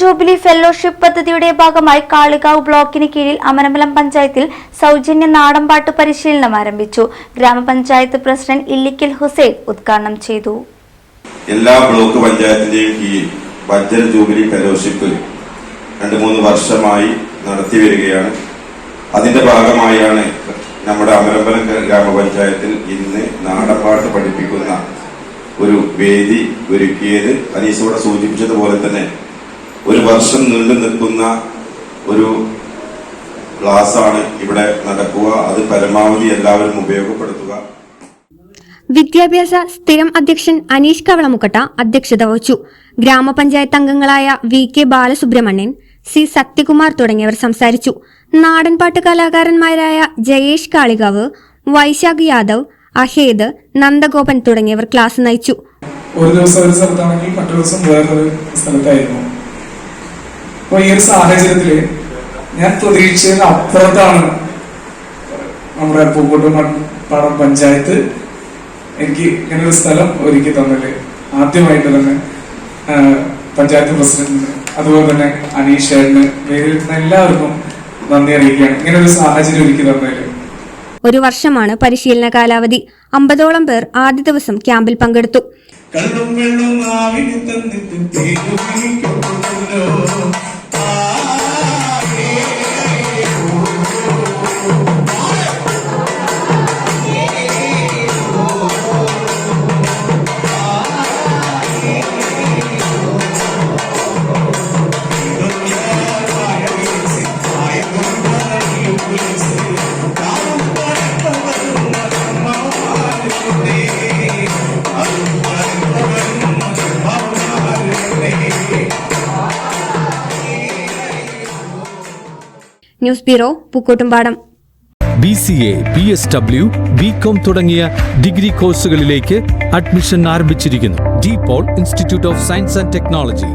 Jubilee fellowship പദ്ധതിയുടെ ഭാഗമായി കാളികാവ് ബ്ലോക്കിന് കീഴിൽ അമരമ്പലം പഞ്ചായത്തിൽ സൗജന്യ നാടൻപാട്ട് പരിശീലനം ആരംഭിച്ചു. ഗ്രാമപഞ്ചായത്ത് പ്രസിഡന്റ് ഇല്ലിക്കൽ ഹുസൈൻ ഉദ്ഘാടനം ചെയ്തു. എല്ലാ ബ്ലോക്ക് പഞ്ചായത്തിന്റെയും കീഴിൽ വജ്ര ജൂബിലി ഫെലോഷിപ്പ് രണ്ട് മൂന്ന് വർഷമായി നടത്തി വരികയാണ്. അതിന്റെ ഭാഗമായാണ് നമ്മുടെ അമരമ്പലം ഗ്രാമപഞ്ചായത്തിൽ ഇന്ന് നാടൻപാട്ട് പഠിപ്പിക്കുന്ന ഒരു വേദി ഒരുക്കിയത്. അനീസ് ഇവിടെ സൂചിപ്പിച്ചതുപോലെ തന്നെ ഒരു വർഷം നീണ്ടു നിൽക്കുന്ന ഒരു ക്ലാസ്സാണ് ഇവിടെ നടക്കുക. അത് പരമാവധി എല്ലാവരും ഉപയോഗപ്പെടുത്തുക. വിദ്യാഭ്യാസ സ്ഥിരം അധ്യക്ഷൻ അനീഷ് കവളമുക്കട്ട അധ്യക്ഷത വഹിച്ചു. ഗ്രാമപഞ്ചായത്ത് അംഗങ്ങളായ V K Balasubramanian C Sathyakumar തുടങ്ങിയവർ സംസാരിച്ചു. നാടൻപാട്ട് കലാകാരന്മാരായ ജയേഷ് കാളികാവ് വൈശാഖ് യാദവ് അഹേദ് നന്ദഗോപൻ തുടങ്ങിയവർ ക്ലാസ് നയിച്ചു. ഒരു ദിവസം ഒരു സ്ഥലത്താണെങ്കിൽ മറ്റൊരു ദിവസം വേറൊരു സ്ഥലത്തായിരുന്നു. അപ്പൊ ഈ ഒരു സാഹചര്യത്തിൽ ഞാൻ പ്രതീക്ഷിച്ചതിന് അപ്പുറത്താണ് നമ്മുടെ പൂക്കോട്ടും പാടം പഞ്ചായത്ത് എനിക്ക് ഇങ്ങനെ ഒരു സ്ഥലം ഒരുക്കി തന്നത് ആദ്യമായിട്ട് തന്നെ പഞ്ചായത്ത് പ്രസിഡന്റിന് അതുപോലെ തന്നെ അനീഷ് ചേട്ടന് വേദിയിലിരുന്ന എല്ലാവർക്കും നന്ദി അറിയിക്കുകയാണ്. ഇങ്ങനെ ഒരു സാഹചര്യം ഒരുക്കി തന്നതിൽ ഒരു വർഷമാണ് പരിശീലന കാലാവധി. അമ്പതോളം പേർ ആദ്യ ദിവസം ക്യാമ്പിൽ പങ്കെടുത്തു. കള്ളും വെള്ളും ആവിന് തന്നിട്ട് news bureau Pookkottumpadam. B C A B S W B com തുടങ്ങിയ ഡിഗ്രി കോഴ്സുകളിലേക്ക് അഡ്മിഷൻ ആരംഭിച്ചിരിക്കുന്നു. De Paul institute of science and technology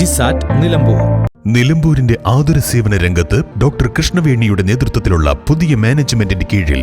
DiSAT Nilambur. നിലമ്പൂരിന്റെ ആതുര സേവന രംഗത്ത് ഡോക്ടർ കൃഷ്ണവേണിയുടെ നേതൃത്വത്തിലുള്ള പുതിയ മാനേജ്മെന്റിന്റെ കീഴിൽ